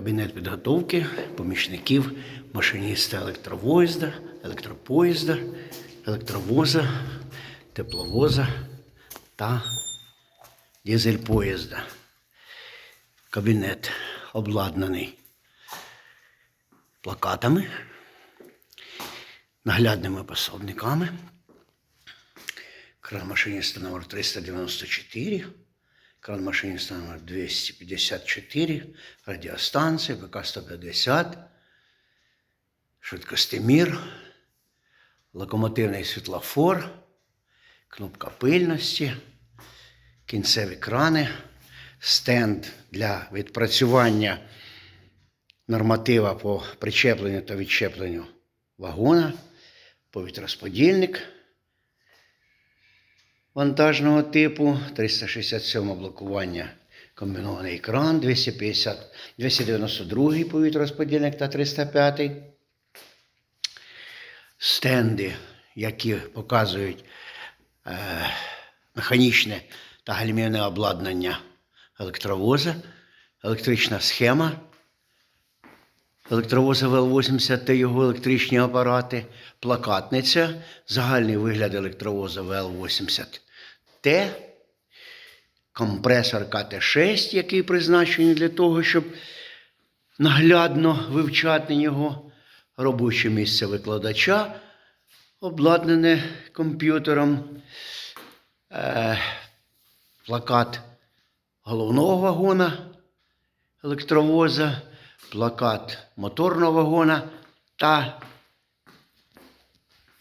Кабінет підготовки помічників машиніста електровоїзда, електропоїзда, електровоза, тепловоза та дизель-поїзда. Кабінет обладнаний плакатами, наглядними пособниками. Машиніста номер 394, кран машиніста номер 254, радіостанція, ВК-150, швидкостимір, локомотивний світлофор, кнопка пильності, кінцеві крани, стенд для відпрацювання норматива по причепленню та відчепленню вагона, повітрозподільник вантажного типу, 367 блокування комбінований екран, 250, 292 повітрозподільник та 305. Стенди, які показують е, механічне та гальмівне обладнання електровоза, електрична схема електровоза ВЛ-80 та його електричні апарати, плакатниця, загальний вигляд електровоза ВЛ-80Т, компресор КТ-6, який призначений для того, щоб наглядно вивчати його, робоче місце викладача, обладнане комп'ютером, е, плакат головного вагона електровоза, плакат моторного вагона та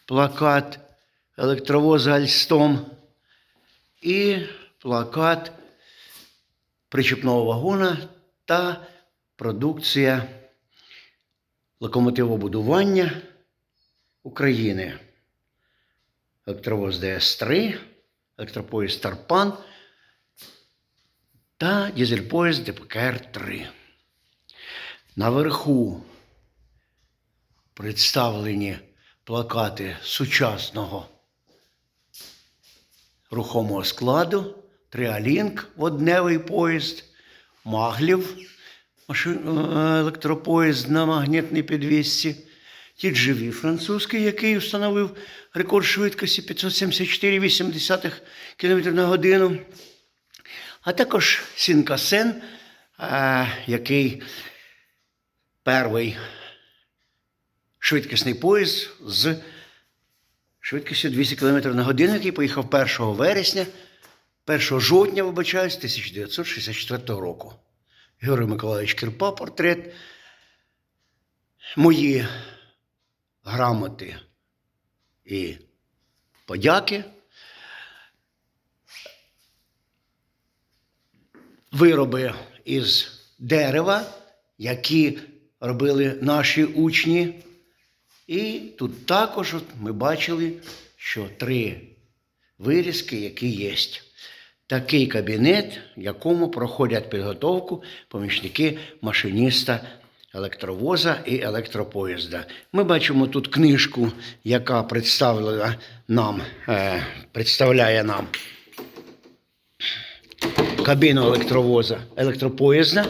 плакат електровоза Альстом і плакат причепного вагона та продукція локомотивобудування України. Електровоз ДС-3, електропоїзд Тарпан та дизель-поїзд ДПКР-3. Наверху представлені плакати сучасного рухомого складу, Триалінк водневий поїзд, Маглів е, електропоїзд на магнітній підвісці, TGV французький, який встановив рекорд швидкості 574,8 км на годину а також Сінкасен, е, який перший швидкісний поїзд з швидкістю 200 км на годину, який поїхав 1 вересня, 1 жовтня, вибачаюсь, 1964 року. Георгій Миколаївич Кирпа, портрет. Мої грамоти і подяки. вироби із дерева, які робили наші учні. І тут також ми бачили, що три вирізки, які є. Такий кабінет, в якому проходять підготовку помічники машиніста електровоза і електропоїзда. Ми бачимо тут книжку, яка представила нам, е, представляє нам кабіну електровоза, електропоїзда,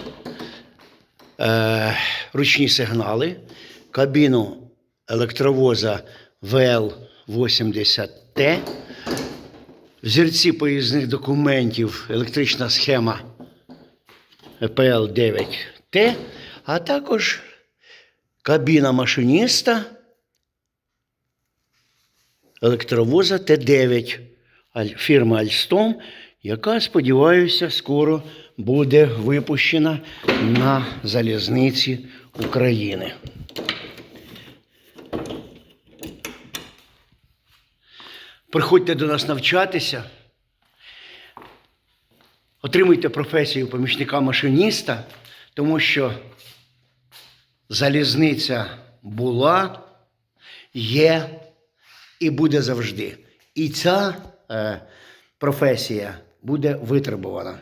е, ручні сигнали, кабіну електровоза ВЛ-80Т, взірці поїзних документів, електрична схема ПЛ-9Т, а також кабіна машиніста електровоза Т9 Аль- фірми Альстом, яка, сподіваюся, скоро буде випущена на залізниці України. Приходьте до нас навчатися, отримуйте професію помічника машиніста, тому що залізниця була, є і буде завжди. І ця е, професія буде витребувана.